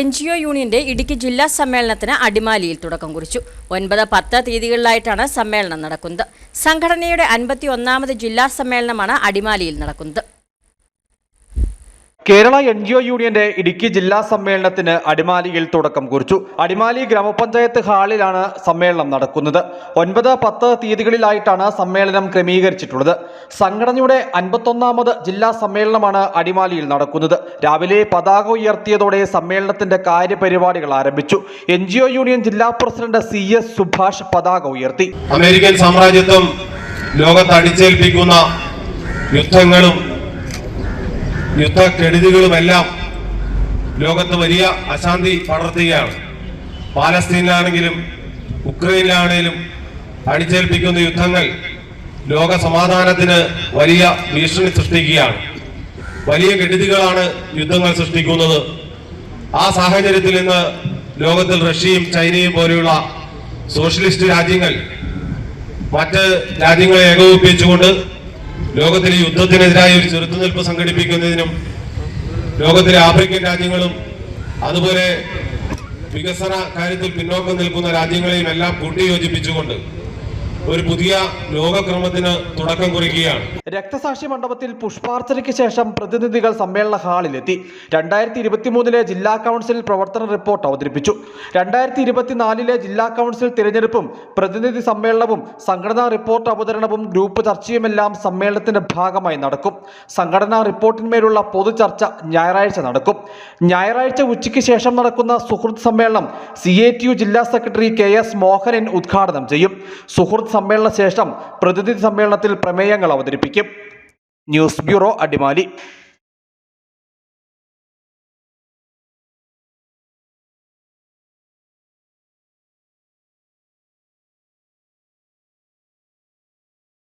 N G O യൂണിയന്റെ ഇടുക്കി ജില്ലാ സമ്മേളനത്തിന് അടിമാലിയിൽ തുടക്കം കുറിച്ചു. ഒൻപത് പത്ത് തീയതികളിലായിട്ടാണ് സമ്മേളനം നടക്കുന്നത്. സംഘടനയുടെ അൻപത്തി ഒന്നാമത് ജില്ലാ സമ്മേളനമാണ് അടിമാലിയിൽ നടക്കുന്നത്. കേരള എൻ ജി ഒ യൂണിയന്റെ ഇടുക്കി ജില്ലാ സമ്മേളനത്തിന് അടിമാലിയിൽ തുടക്കം കുറിച്ചു. അടിമാലി ഗ്രാമപഞ്ചായത്ത് ഹാളിലാണ് സമ്മേളനം നടക്കുന്നത്. ഒൻപത് പത്ത് തീയതികളിലായിട്ടാണ് സമ്മേളനം ക്രമീകരിച്ചിട്ടുള്ളത്. സംഘടനയുടെ അൻപത്തൊന്നാമത് ജില്ലാ സമ്മേളനമാണ് അടിമാലിയിൽ നടക്കുന്നത്. രാവിലെ പതാക ഉയർത്തിയതോടെ സമ്മേളനത്തിന്റെ കാര്യപരിപാടികൾ ആരംഭിച്ചു. എൻ ജി ഒ യൂണിയൻ ജില്ലാ പ്രസിഡന്റ് സി എസ് സുഭാഷ് പതാക ഉയർത്തി. അമേരിക്കൻ സാമ്രാജ്യത്വം ലോകത്ത് അടിച്ചേൽപ്പിക്കുന്ന യുദ്ധങ്ങളും യുദ്ധക്കെടുതികളുമെല്ലാം ലോകത്ത് വലിയ അശാന്തി പടർത്തുകയാണ്. പാലസ്തീനിലാണെങ്കിലും ഉക്രൈനിലാണെങ്കിലും അടിച്ചേൽപ്പിക്കുന്ന യുദ്ധങ്ങൾ ലോക സമാധാനത്തിന് വലിയ ഭീഷണി സൃഷ്ടിക്കുകയാണ്. വലിയ കെടുതികളാണ് യുദ്ധങ്ങൾ സൃഷ്ടിക്കുന്നത്. ആ സാഹചര്യത്തിൽ ഇന്ന് ലോകത്തിൽ റഷ്യയും ചൈനയും പോലെയുള്ള സോഷ്യലിസ്റ്റ് രാജ്യങ്ങൾ മറ്റ് രാജ്യങ്ങളെ ഏകോപിപ്പിച്ചുകൊണ്ട് ലോകത്തിലെ യുദ്ധത്തിനെതിരായ ഒരു ചെറുത്തുനിൽപ്പ് സംഘടിപ്പിക്കുന്നതിനും ലോകത്തിലെ ആഫ്രിക്കൻ രാജ്യങ്ങളും അതുപോലെ വികസന കാര്യത്തിൽ പിന്നോക്കം നിൽക്കുന്ന രാജ്യങ്ങളെയും എല്ലാം കൂട്ടിയോജിപ്പിച്ചുകൊണ്ട് ഒരു പുതിയ ലോകക്രമത്തിന് തുടക്കം കുറിക്കുകയാണ്. രക്തസാക്ഷി മണ്ഡപത്തിൽ പുഷ്പാർച്ചനയ്ക്ക് ശേഷം പ്രതിനിധികൾ സമ്മേളന ഹാളിലെത്തി. രണ്ടായിരത്തി ഇരുപത്തിമൂന്നിലെ ജില്ലാ കൗൺസിൽ പ്രവർത്തന റിപ്പോർട്ട് അവതരിപ്പിച്ചു. രണ്ടായിരത്തി ഇരുപത്തിനാലിലെ ജില്ലാ കൗൺസിൽ തിരഞ്ഞെടുപ്പും പ്രതിനിധി സമ്മേളനവും സംഘടനാ റിപ്പോർട്ട് അവതരണവും ഗ്രൂപ്പ് ചർച്ചയുമെല്ലാം സമ്മേളനത്തിന്റെ ഭാഗമായി നടക്കും. സംഘടനാ റിപ്പോർട്ടിന്മേലുള്ള പൊതു ചർച്ച ഞായറാഴ്ച നടക്കും. ഞായറാഴ്ച ഉച്ചയ്ക്ക് ശേഷം നടക്കുന്ന സുഹൃത്ത് സമ്മേളനം സി എ ടി യു ജില്ലാ സെക്രട്ടറി കെ എസ് മോഹനൻ ഉദ്ഘാടനം ചെയ്യും. സുഹൃത്ത് സമ്മേളന ശേഷം പ്രതിനിധി സമ്മേളനത്തിൽ പ്രമേയങ്ങൾ അവതരിപ്പിക്കും. News bureau Adimali.